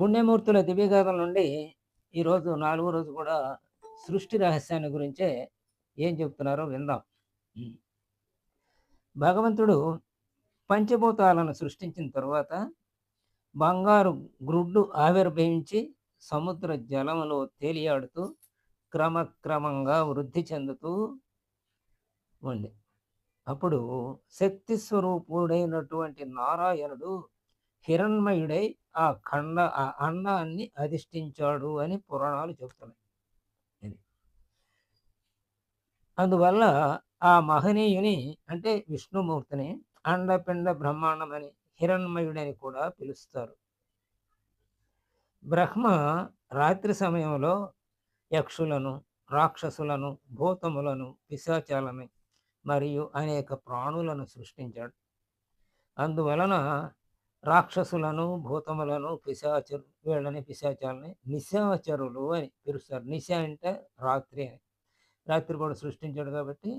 పుణ్యమూర్తుల దివ్యగాథల నుండి ఈరోజు నాలుగో రోజు కూడా సృష్టి రహస్యాన్ని గురించే ఏం చెప్తున్నారో విందాం. భగవంతుడు పంచభూతాలను సృష్టించిన తరువాత బంగారు గ్రుడ్డు ఆవిర్భవించి సముద్ర జలములో తేలియాడుతూ క్రమక్రమంగా వృద్ధి చెందుతూ ఉంది. అప్పుడు శక్తి స్వరూపుడైనటువంటి నారాయణుడు హిరణ్మయుడై ఆ ఖండ ఆ అండాన్ని అధిష్ఠించాడు అని పురాణాలు చెబుతున్నాయి అందువల్ల ఆ మహనీయుని అంటే విష్ణుమూర్తిని అండపిండ బ్రహ్మాండం అని హిరణ్మయుడని కూడా పిలుస్తారు. బ్రహ్మ రాత్రి సమయంలో యక్షులను రాక్షసులను భూతములను పిశాచాలను మరియు అనేక ప్రాణులను సృష్టించాడు. అందువలన రాక్షసులను భూతములను పిశాచరు వీళ్ళని పిశాచాలని నిశాచరులు అని పిలుస్తారు. నిశ అంటే రాత్రి అని. రాత్రిపూట సృష్టించాడు కాబట్టి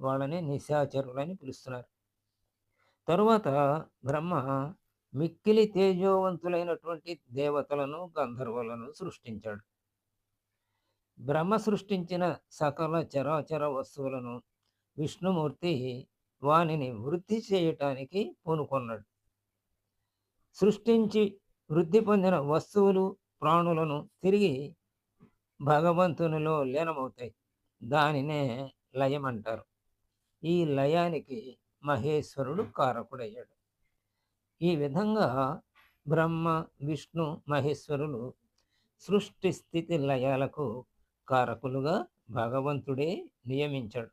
వాళ్ళని నిశాచరులు అని పిలుస్తున్నారు. తరువాత బ్రహ్మ మిక్కిలి తేజోవంతులైనటువంటి దేవతలను గంధర్వులను సృష్టించాడు. బ్రహ్మ సృష్టించిన సకల చరాచర వస్తువులను విష్ణుమూర్తి వానిని వృద్ధి చేయటానికి పూనుకున్నాడు. సృష్టించి వృద్ధి పొందిన వస్తువులు ప్రాణులను తిరిగి భగవంతునిలో లీనమవుతాయి. దానినే లయం అంటారు. ఈ లయానికి మహేశ్వరుడు కారకుడయ్యాడు. ఈ విధంగా బ్రహ్మ విష్ణు మహేశ్వరులు సృష్టి స్థితి లయాలకు కారకులుగా భగవంతుడే నియమించాడు.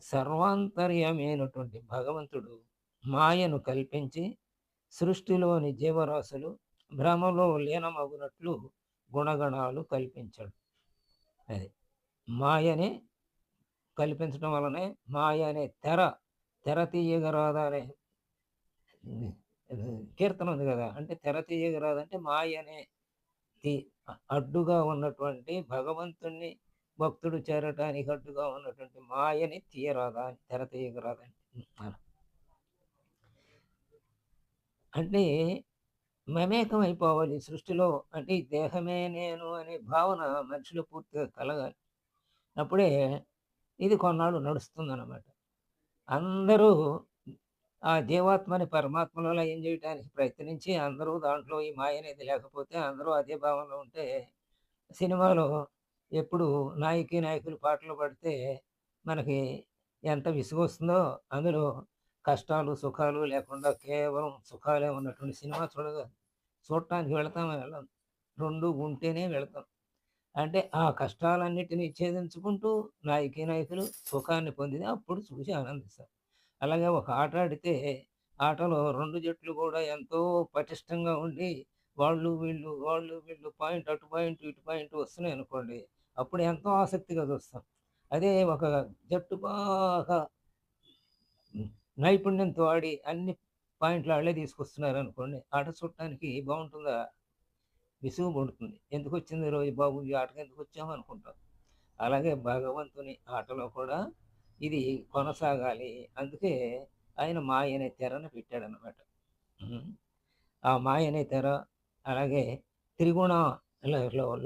సర్వాంతర్యమైనటువంటి భగవంతుడు మాయను కల్పించి సృష్టిలోని జీవరాశులు భ్రమలో లీనమగునట్లు గుణగణాలు కల్పించడు. అది మాయని కల్పించడం వలనే మాయ అనే తెర తెర తీయగరాదా అనే కీర్తన ఉంది కదా అంటే తెర తీయగరాదంటే మాయ అనే తీ అడ్డుగా ఉన్నటువంటి భగవంతుణ్ణి భక్తుడు చేరటానికి అడ్డుగా ఉన్నటువంటి మాయని తీయరాదా అని తెర తీయగరాదని. అంటే మమేకం అయిపోవాలి సృష్టిలో. అంటే ఈ దేహమే నేను అనే భావన మనిషిలో పూర్తిగా కలగాలి. అప్పుడే ఇది కొన్నాళ్ళు నడుస్తుందన్నమాట. అందరూ ఆ జీవాత్మని పరమాత్మలో ఏం చేయడానికి ప్రయత్నించి అందరూ దాంట్లో ఈ మాయ అనేది లేకపోతే అందరూ అదే భావంలో ఉంటే సినిమాలో ఎప్పుడు నాయకి నాయకులు పాటలు పడితే మనకి ఎంత విసుగొస్తుందో అందులో కష్టాలు సుఖాలు లేకుండా కేవలం సుఖాలే ఉన్నటువంటి సినిమా చూడగా చూడటానికి వెళతాం వెళ్ళాం. రెండు ఉంటేనే వెళతాం. అంటే ఆ కష్టాలన్నిటినీ ఛేదించుకుంటూ నాయకీ నాయకులు సుఖాన్ని పొందితే అప్పుడు చూసి ఆనందిస్తారు. అలాగే ఒక ఆట ఆడితే ఆటలో రెండు జట్లు కూడా ఎంతో పటిష్టంగా ఉండి వాళ్ళు వీళ్ళు వాళ్ళు వీళ్ళు పాయింట్ అటు పాయింట్ ఇటు పాయింట్ వస్తున్నాయి అనుకోండి అప్పుడు ఎంతో ఆసక్తిగా చూస్తాం. అదే ఒక జట్టు బాగా నైపుణ్యంతో ఆడి అన్ని పాయింట్లు వాళ్ళే తీసుకొస్తున్నారు అనుకోండి ఆట చూడటానికి బాగుంటుందా? విసుగు పడుతుంది. ఎందుకు వచ్చింది రోజు బాబు? ఈ ఆటకు ఎందుకు వచ్చాము అనుకుంటాం అలాగే భగవంతుని ఆటలో కూడా ఇది కొనసాగాలి. అందుకే ఆయన మాయ అనే తెరను పెట్టాడనమాట ఆ మాయ అనే తెర అలాగే త్రిగుణ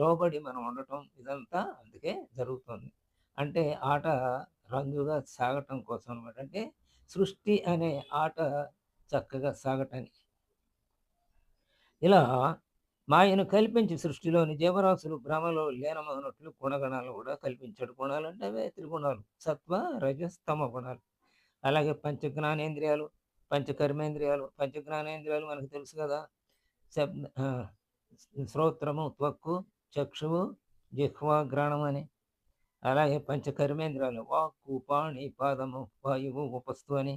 లోబడి మనం ఉండటం ఇదంతా అందుకే జరుగుతుంది. అంటే ఆట రంగుగా సాగటం కోసం అనమాట అంటే సృష్టి అనే ఆట చక్కగా సాగటానికి. ఇలా మాయను కల్పించి సృష్టిలోని జీవరాశులు భ్రమలో లీనమవునట్లు గుణగణాలు కూడా కల్పించాడు. గుణాలు అంటే అవే త్రిగుణాలు. సత్వ రజస్తమ గుణాలు. అలాగే పంచజ్ఞానేంద్రియాలు పంచకర్మేంద్రియాలు. పంచజ్ఞానేంద్రియాలు మనకు తెలుసు కదా. శబ్ద శ్రోత్రము త్వక్కు చక్షువు జిహ్వ గ్రహణం అని. అలాగే పంచకర్మేంద్రాలు వాక్కు పాణి పాదము వాయువు ఉపస్థు అని.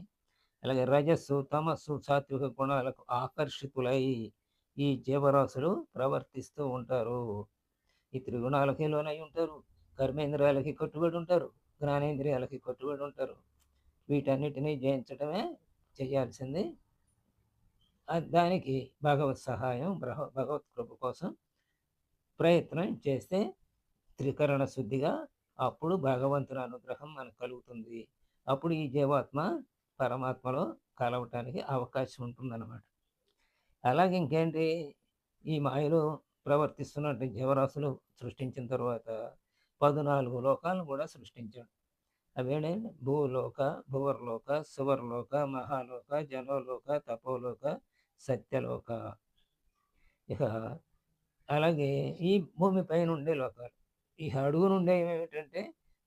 అలాగే రజస్సు తమస్సు సాత్విక గుణాలకు ఆకర్షితులై ఈ జీవరాశులు ప్రవర్తిస్తూ ఉంటారు. ఈ త్రిగుణాలకి లోనై ఉంటారు కర్మేంద్రియాలకి కట్టుబడి ఉంటారు జ్ఞానేంద్రియాలకి కట్టుబడి ఉంటారు. వీటన్నిటినీ జయించడమే చేయాల్సింది. దానికి భగవత్ సహాయం భగవత్ కృప కోసం ప్రయత్నం చేస్తే త్రికరణ శుద్ధిగా అప్పుడు భగవంతుని అనుగ్రహం మనకు కలుగుతుంది. అప్పుడు ఈ జీవాత్మ పరమాత్మలో కలవటానికి అవకాశం ఉంటుందన్నమాట. అలాగే ఇంకేంటి? ఈ మాయలో ప్రవర్తిస్తున్నట్టు జీవరాశులు సృష్టించిన తర్వాత పద్నాలుగు లోకాలను కూడా సృష్టించాడు. అవేంటండి భూలోక భువర్లోక సువర్లోక మహాలోక జనోలోక తపోలోక సత్యలోక. ఇక అలాగే ఈ భూమి పైన ఉండే లోకాలు. ఈ అడుగు నుండే ఏమిటంటే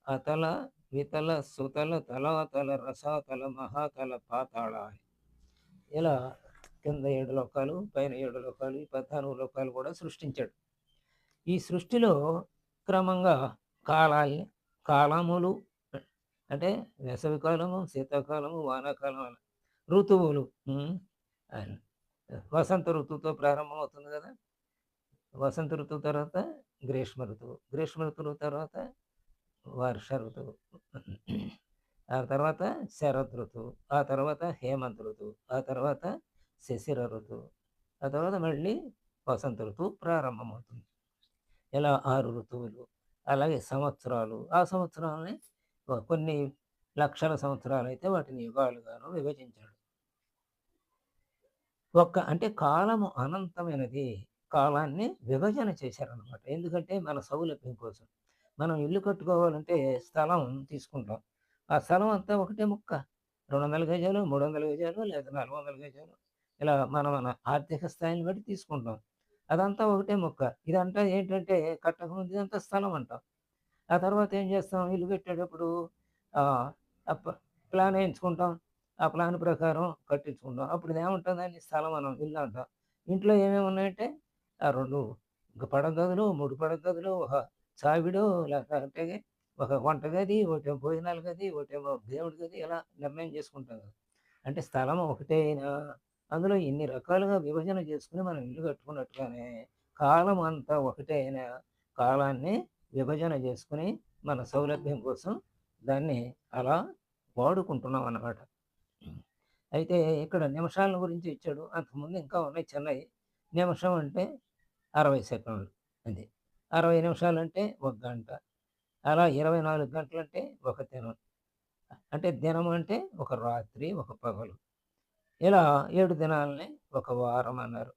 అతల వితల సుతల తలాతల రసాతల మహాతల పాతాళ. ఇలా కింద ఏడు లోకాలు పైన ఏడు లోకాలు ఈ పద్నాలుగు లోకాలు కూడా సృష్టించాడు. ఈ సృష్టిలో క్రమంగా కాలాల్ని కాలములు అంటే వేసవికాలము శీతాకాలము వానాకాలం అలా ఋతువులు వసంత ఋతువుతో ప్రారంభమవుతుంది కదా. వసంత ఋతువు తర్వాత గ్రీష్మ ఋతువు. గ్రీష్మ ఋతువు తర్వాత వర్ష ఋతువు. ఆ తర్వాత శరత్ ఋతువు. ఆ తర్వాత హేమంత ఋతువు. ఆ తర్వాత శశిర ఋతువు. ఆ తర్వాత మళ్ళీ వసంత ఋతువు ప్రారంభమవుతుంది. ఇలా ఆరు ఋతువులు అలాగే సంవత్సరాలు. ఆ సంవత్సరాలని కొన్ని లక్షల సంవత్సరాలు అయితే వాటిని యుగాలుగాను విభజించాడు. ఒక్క అంటే కాలము అనంతమైనది. కాలాన్ని విభజన చేశారనమాట ఎందుకంటే మన సౌలభ్యం కోసం. మనం ఇల్లు కట్టుకోవాలంటే స్థలం తీసుకుంటాం. ఆ స్థలం అంతా ఒకటే ముక్క. రెండు వందల గజాలు మూడు వందల గజాలు లేదా నాలుగు వందల గజాలు. ఇలా మన మన ఆర్థిక స్థాయిని బట్టి తీసుకుంటాం. అదంతా ఒకటే ముక్క. ఇదంతా ఏంటంటే కట్టకముందు ఇదంతా స్థలం అంటాం. ఆ తర్వాత ఏం చేస్తాం? ఇల్లు కట్టేటప్పుడు ప్లాన్ వేయించుకుంటాం. ఆ ప్లాన్ ప్రకారం కట్టించుకుంటాం. అప్పుడు ఇది ఏముంటుందని స్థలం మనం ఇల్లు అంటాం. ఇంట్లో ఏమేమి ఉన్నాయంటే రెండు ఒక పడగదులు మూడు పడగదులు ఒక చావిడు లేకపోతే ఒక వంటగది ఒకటేమో భోజనాల గది ఒకటేమో దేవుడి గది ఇలా నిర్ణయం చేసుకుంటాం కదా అంటే స్థలం ఒకటే అయినా అందులో ఇన్ని రకాలుగా విభజన చేసుకుని మనం ఇల్లు కట్టుకున్నట్టుగానే కాలం అంతా ఒకటే అయినా కాలాన్ని విభజన చేసుకుని మన సౌలభ్యం కోసం దాన్ని అలా వాడుకుంటున్నాం అన్నమాట. అయితే ఇక్కడ నిమిషాల గురించి ఇచ్చాడు. అంతకుముందు ఇంకా ఉన్నాయి చెన్నై. నిమిషం అంటే అరవై సెకండ్లు అది. అరవై నిమిషాలు అంటే ఒక గంట. అలా ఇరవై నాలుగు గంటలు అంటే ఒక దినం. అంటే దినం అంటే ఒక రాత్రి ఒక పగలు. ఇలా ఏడు దినాలని ఒక వారం అన్నారు.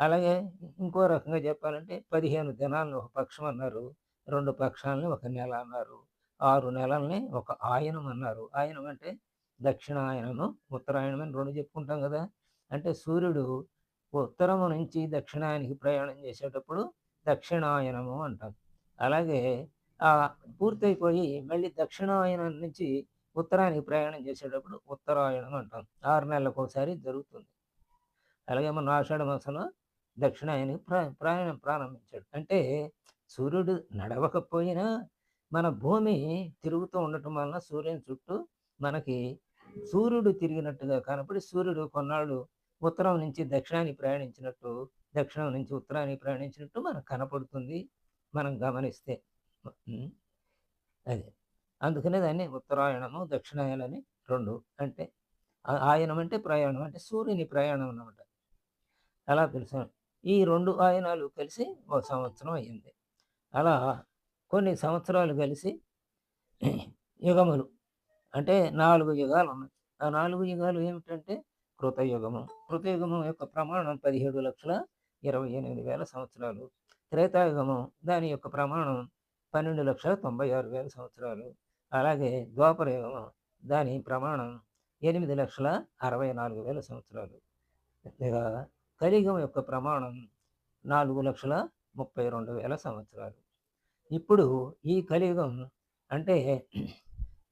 అలాగే ఇంకో రకంగా చెప్పాలంటే పదిహేను దినాలను ఒక పక్షం అన్నారు. రెండు పక్షాలని ఒక నెల అన్నారు. ఆరు నెలల్ని ఒక ఆయనం అన్నారు. ఆయనం అంటే దక్షిణాయనము ఉత్తరాయణం అని రెండు చెప్పుకుంటాం కదా. అంటే సూర్యుడు ఉత్తరము నుంచి దక్షిణాయనికి ప్రయాణం చేసేటప్పుడు దక్షిణాయనము అంటాం. అలాగే ఆ పూర్తయిపోయి మళ్ళీ దక్షిణాయనం నుంచి ఉత్తరానికి ప్రయాణం చేసేటప్పుడు ఉత్తరాయణం అంటాం. ఆరు నెలలకు ఒకసారి జరుగుతుంది. అలాగే మన ఆషాఢ మాసంలో దక్షిణాయనికి ప్ర ప్రయాణం ప్రారంభించాడు. అంటే సూర్యుడు నడవకపోయినా మన భూమి తిరుగుతూ ఉండటం వలన సూర్యుని చుట్టూ మనకి సూర్యుడు తిరిగినట్టుగా కనపడి సూర్యుడు కొన్నాళ్ళు ఉత్తరం నుంచి దక్షిణాన్ని ప్రయాణించినట్టు దక్షిణం నుంచి ఉత్తరాన్ని ప్రయాణించినట్టు మనకు కనపడుతుంది మనం గమనిస్తే. అదే అది. అందుకనే దాన్ని ఉత్తరాయణము దక్షిణాయనని రెండు అంటే ఆయనం అంటే ప్రయాణం అంటే సూర్యుని ప్రయాణం అన్నమాట. అలా తెలుసు. ఈ రెండు ఆయనాలు కలిసి ఒక సంవత్సరం అయ్యింది. అలా కొన్ని సంవత్సరాలు కలిసి యుగములు అంటే నాలుగు యుగాలు ఉన్నాయి. ఆ నాలుగు యుగాలు ఏమిటంటే కృతయుగము. కృతయుగము యొక్క ప్రమాణం పదిహేడు లక్షల ఇరవై ఎనిమిది వేల సంవత్సరాలు. త్రేతాయుగము దాని యొక్క ప్రమాణం పన్నెండు లక్షల తొంభై ఆరు వేల సంవత్సరాలు. అలాగే ద్వాపరయుగము దాని ప్రమాణం ఎనిమిది లక్షల అరవై నాలుగు వేల సంవత్సరాలు. ఇక కలియుగం యొక్క ప్రమాణం నాలుగు లక్షల ముప్పై రెండు వేల సంవత్సరాలు. ఇప్పుడు ఈ కలియుగం అంటే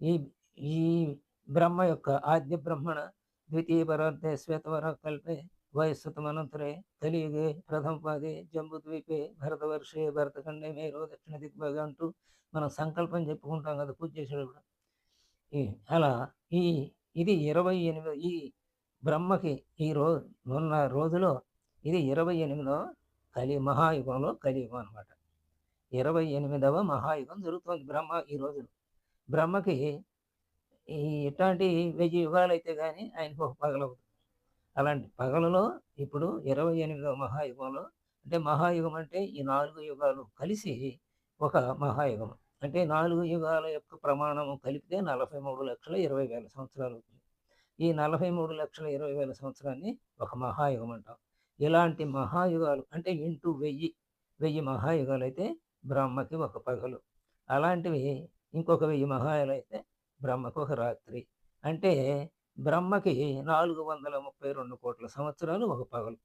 ఈ ఈ బ్రహ్మ యొక్క ఆద్య బ్రహ్మణ ద్వితీయ పరార్థే శ్వేతవర కల్పే వయస్సుతమనంతరే కలియుగే ప్రథమ పాదే జంబుద్వీపే భరతవర్షే భరతఖండే మేరో దక్షిణ దిగ్భాగ అంటూ మనం సంకల్పం చెప్పుకుంటాం కదా పూజ చేసేటప్పుడు ఈ అలా ఈ ఇది ఇరవై ఎనిమిది ఈ బ్రహ్మకి ఈ రోజు ఉన్న రోజులో ఇది ఇరవై ఎనిమిదవ కలి మహాయుగంలో కలియుగం అనమాట ఇరవై ఎనిమిదవ మహాయుగం జరుగుతుంది బ్రహ్మ ఈ రోజు బ్రహ్మకి ఈ ఇట్లాంటి వెయ్యి యుగాలు అయితే కానీ ఆయనకు ఒక పగలవుతుంది అలాంటి పగలలో ఇప్పుడు ఇరవై ఎనిమిదవ మహాయుగంలో అంటే మహాయుగం అంటే ఈ నాలుగు యుగాలు కలిసి ఒక మహాయుగం. అంటే నాలుగు యుగాల యొక్క ప్రమాణము కలిపితే నలభై మూడు లక్షల ఇరవై వేల సంవత్సరాలు అవుతుంది. ఈ నలభై మూడు లక్షల ఇరవై వేల సంవత్సరాన్ని ఒక మహాయుగం అంటాం. ఇలాంటి మహాయుగాలు అంటే ఇంటూ వెయ్యి వెయ్యి మహాయుగాలు అయితే బ్రహ్మకి ఒక పగలు. అలాంటివి ఇంకొక వెయ్యి మహాయులు అయితే బ్రహ్మకు ఒక రాత్రి. అంటే బ్రహ్మకి నాలుగు వందల ముప్పై రెండు కోట్ల సంవత్సరాలు ఒక పగలు.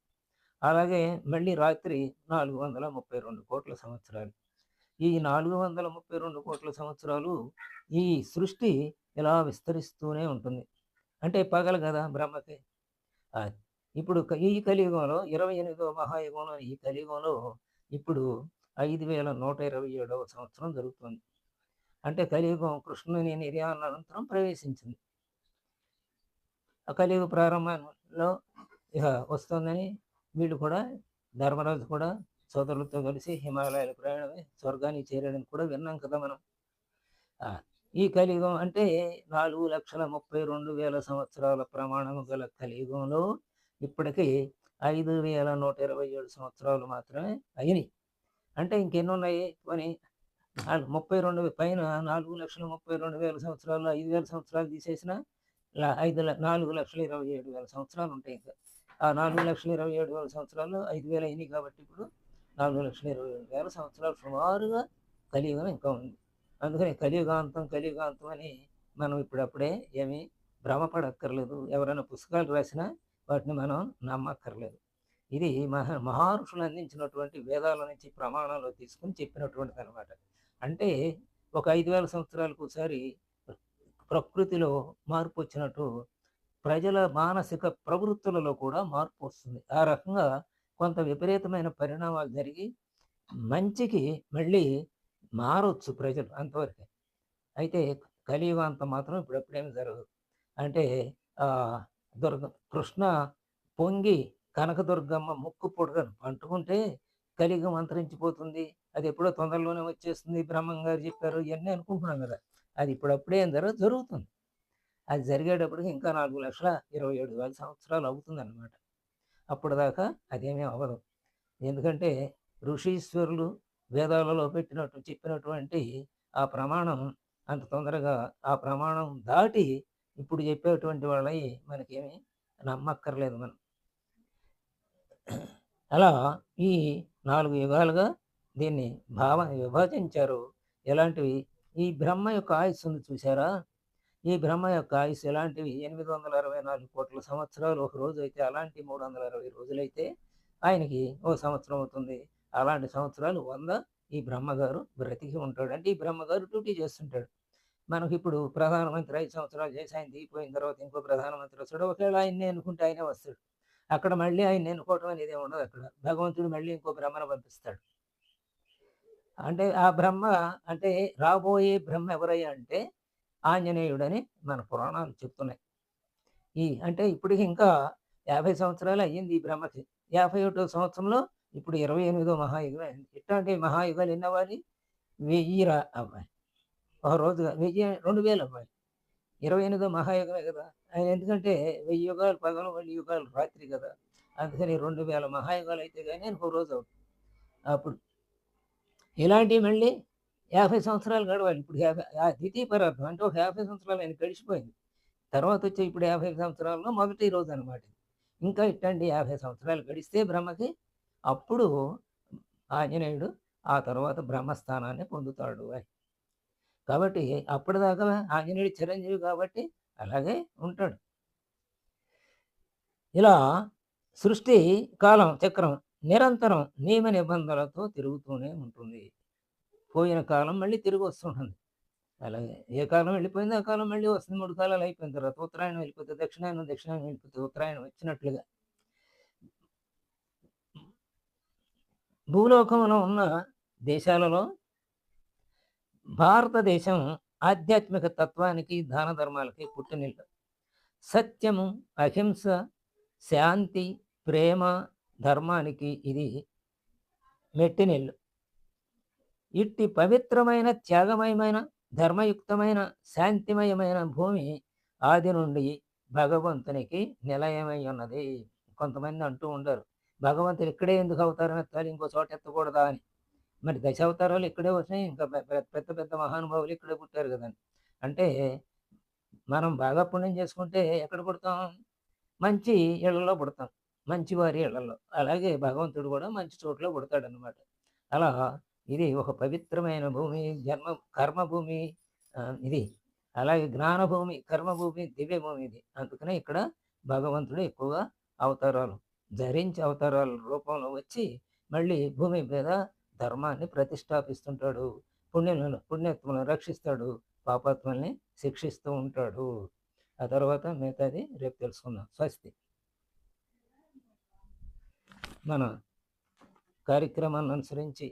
అలాగే మళ్ళీ రాత్రి నాలుగు వందల ముప్పై రెండు కోట్ల సంవత్సరాలు. ఈ నాలుగు వందల ముప్పై రెండు కోట్ల సంవత్సరాలు ఈ సృష్టి ఇలా విస్తరిస్తూనే ఉంటుంది. అంటే పగలు కదా బ్రహ్మకి. ఇప్పుడు ఈ కలియుగంలో ఇరవై ఎనిమిదవ మహాయుగంలో ఈ కలియుగంలో ఇప్పుడు ఐదు వేల నూట ఇరవై ఏడవ సంవత్సరం జరుగుతుంది. అంటే కలియుగం కృష్ణుని నిర్యాణానంతరం ప్రవేశించింది. ఆ కలియుగ ప్రారంభంలో ఇక వస్తుందని వీళ్ళు కూడా ధర్మరాజు కూడా సోదరులతో కలిసి హిమాలయాల ప్రయాణమే స్వర్గానికి చేరాడని కూడా విన్నాం కదా మనం. ఈ కలియుగం అంటే నాలుగు లక్షల ముప్పై రెండు వేల సంవత్సరాల ప్రమాణం గల కలియుగంలో ఇప్పటికీ ఐదు వేల నూట ఇరవై ఏడు సంవత్సరాలు మాత్రమే అయినాయి. అంటే ఇంకెన్ని ఉన్నాయి పోనీ ముప్పై రెండు పైన నాలుగు లక్షల ముప్పై రెండు వేల సంవత్సరాలు ఐదు వేల సంవత్సరాలు తీసేసిన ఐదు ల- నాలుగు లక్షల ఇరవై ఏడు వేల సంవత్సరాలు ఉంటాయి ఇంకా. ఆ నాలుగు లక్షల ఇరవై ఏడు వేల సంవత్సరాలు ఐదు వేల అయినాయి కాబట్టి ఇప్పుడు నాలుగు లక్షల ఇరవై ఏడు వేల సంవత్సరాలు సుమారుగా కలియుగం ఇంకా ఉంది. అందుకని కలియుగాంతం కలియుగాంతం అని మనం ఇప్పుడప్పుడే ఏమీ భ్రమపడక్కర్లేదు. ఎవరైనా పుస్తకాలు రాసినా వాటిని మనం నమ్మక్కర్లేదు. ఇది మహా మహర్షులు అందించినటువంటి వేదాల నుంచి ప్రమాణాలు తీసుకుని చెప్పినటువంటిది అనమాట అంటే ఒక ఐదు వేల సంవత్సరాలకు ఒకసారి ప్రకృతిలో మార్పు వచ్చినట్టు ప్రజల మానసిక ప్రవృత్తులలో కూడా మార్పు వస్తుంది. ఆ రకంగా కొంత విపరీతమైన పరిణామాలు జరిగి మంచికి మళ్ళీ మారొచ్చు ప్రజలు అంతవరకే. అయితే కలియుగాంతం మాత్రం ఇప్పుడప్పుడేమి జరగదు. అంటే దుర్గ కృష్ణ పొంగి కనకదుర్గమ్మ ముక్కు పొడగను అంటుకుంటే కలియుగం అంతరించిపోతుంది. అది ఎప్పుడో తొందరలోనే వచ్చేస్తుంది. బ్రహ్మం గారు చెప్పారు ఇవన్నీ అనుకుంటున్నాం కదా. అది ఇప్పుడప్పుడే ఏం జరగదు జరుగుతుంది. అది జరిగేటప్పటికి ఇంకా నాలుగు లక్షల ఇరవై ఏడు వేల సంవత్సరాలు అవుతుంది అనమాట అప్పుడు దాకా అదేమీ అవ్వదు. ఎందుకంటే ఋషీశ్వరులు వేదాలలో పెట్టినట్టు చెప్పినటువంటి ఆ ప్రమాణం అంత తొందరగా ఆ ప్రమాణం దాటి ఇప్పుడు చెప్పేటువంటి వాళ్ళవి మనకేమీ నమ్మక్కర్లేదు మనం. అలా ఈ నాలుగు యుగాలుగా దీన్ని భావ విభజించారు. ఎలాంటివి? ఈ బ్రహ్మ యొక్క ఆయుస్సు ఉంది చూసారా ఈ బ్రహ్మ యొక్క ఆయుస్సు ఎలాంటివి? ఎనిమిది వందల అరవై నాలుగు కోట్ల సంవత్సరాలు ఒక రోజు అయితే అలాంటి మూడు వందల అరవై రోజులైతే ఆయనకి ఓ సంవత్సరం అవుతుంది. అలాంటి సంవత్సరాలు వంద ఈ బ్రహ్మగారు బ్రతికి ఉంటాడు. అంటే ఈ బ్రహ్మగారు డ్యూటీ చేస్తుంటాడు. మనకి ఇప్పుడు ప్రధానమంత్రి ఐదు సంవత్సరాలు చేసి ఆయన దిగిపోయిన తర్వాత ఇంకో ప్రధానమంత్రి వస్తాడు. ఒకవేళ ఆయన్ని అనుకుంటే ఆయనే వస్తాడు. అక్కడ మళ్ళీ ఆయన ఎన్నుకోవటం అనేది ఉండదు అక్కడ. భగవంతుడు మళ్ళీ ఇంకో బ్రహ్మను పంపిస్తాడు. అంటే ఆ బ్రహ్మ అంటే రాబోయే బ్రహ్మ ఎవరయ్యా అంటే ఆంజనేయుడని మన పురాణాలు చెప్తున్నాయి. ఈ అంటే ఇప్పటికి ఇంకా యాభై సంవత్సరాలు అయ్యింది ఈ బ్రహ్మకి. యాభై ఒకటో సంవత్సరంలో ఇప్పుడు ఇరవై ఎనిమిదో మహాయుగం అయింది. ఇట్లాంటి మహాయుగాలు ఎన్ని అవ్వాలి? వెయ్యి రా అవ్వాలి. ఒక రోజు వెయ్యి రెండు వేలు అవ్వాలి. ఇరవై ఎనిమిదో మహాయుగమే కదా. ఆయన ఎందుకంటే వెయ్యి యుగాలు పగలు వెయ్యి యుగాలు రాత్రి కదా. అందుకని రెండు వేల మహాయుగాలు అయితే కానీ ఒక రోజు అవుతుంది అప్పుడు ఇలాంటివి మళ్ళీ యాభై సంవత్సరాలు గడవాలి. ఇప్పుడు యాభై ఆ ద్వితీయ పరార్థం అంటే ఒక యాభై సంవత్సరాలు ఆయన గడిచిపోయింది. తర్వాత వచ్చే ఇప్పుడు యాభై సంవత్సరాల్లో మొదటి రోజు అనమాట ఇంకా ఇట్లాంటి యాభై సంవత్సరాలు గడిస్తే బ్రహ్మకి అప్పుడు ఆంజనేయుడు ఆ తర్వాత బ్రహ్మస్థానాన్ని పొందుతాడు అని. కాబట్టి అప్పటిదాకా ఆంజనేయుడు చిరంజీవి కాబట్టి అలాగే ఉంటాడు. ఇలా సృష్టి కాలం చక్రం నిరంతరం నియమ నిబంధనలతో తిరుగుతూనే ఉంటుంది. పోయిన కాలం మళ్ళీ తిరిగి వస్తుంటుంది. అలాగే ఏ కాలం వెళ్ళిపోయింది ఆ కాలం మళ్ళీ వస్తుంది. మూడు కాలాలు అయిపోయిన తర్వాత ఉత్తరాయణం వెళ్ళిపోతే దక్షిణాయనం దక్షిణాయనం వెళ్ళిపోతే ఉత్తరాయణం వచ్చినట్లుగా. భూలోకంలో ఉన్న దేశాలలో భారతదేశం ఆధ్యాత్మిక తత్వానికి దాన ధర్మాలకి పుట్టినిల్లు. సత్యము అహింస శాంతి ప్రేమ ధర్మానికి ఇది మెట్టినిల్లు. ఇట్టి పవిత్రమైన త్యాగమయమైన ధర్మయుక్తమైన శాంతిమయమైన భూమి ఆది నుండి భగవంతునికి నిలయమై ఉన్నది కొంతమంది అంటూ ఉండరు భగవంతుడు ఇక్కడే ఎందుకు అవతారం ఎత్తాలి? ఇంకో చోట ఎత్తకూడదా అని. మరి దశ అవతారాలు ఇక్కడే వచ్చినాయి ఇంకా పెద్ద పెద్ద మహానుభావులు ఇక్కడే పుట్టారు కదండి. అంటే మనం బాగా పుణ్యం చేసుకుంటే ఎక్కడ పుడతాం? మంచి ఇళ్ళలో పుడతాం. మంచివారి ఇళ్ళలో. అలాగే భగవంతుడు కూడా మంచి చోట్ల పుడతాడనమాట అలా ఇది ఒక పవిత్రమైన భూమి జన్మ కర్మభూమి ఇది. అలాగే జ్ఞానభూమి కర్మభూమి దివ్యభూమి ఇది. అందుకనే ఇక్కడ భగవంతుడు ఎక్కువగా అవతారాలు ధరించి అవతారాల రూపంలో వచ్చి మళ్ళీ భూమి మీద ధర్మాన్ని ప్రతిష్టాపిస్తుంటాడు. పుణ్యులను పుణ్యత్ములను రక్షిస్తాడు. పాపాత్మల్ని శిక్షిస్తూ ఉంటాడు. ఆ తర్వాత మిగతాది రేపు తెలుసుకుందాం. స్వస్తి. మన కార్యక్రమాన్ని అనుసరించి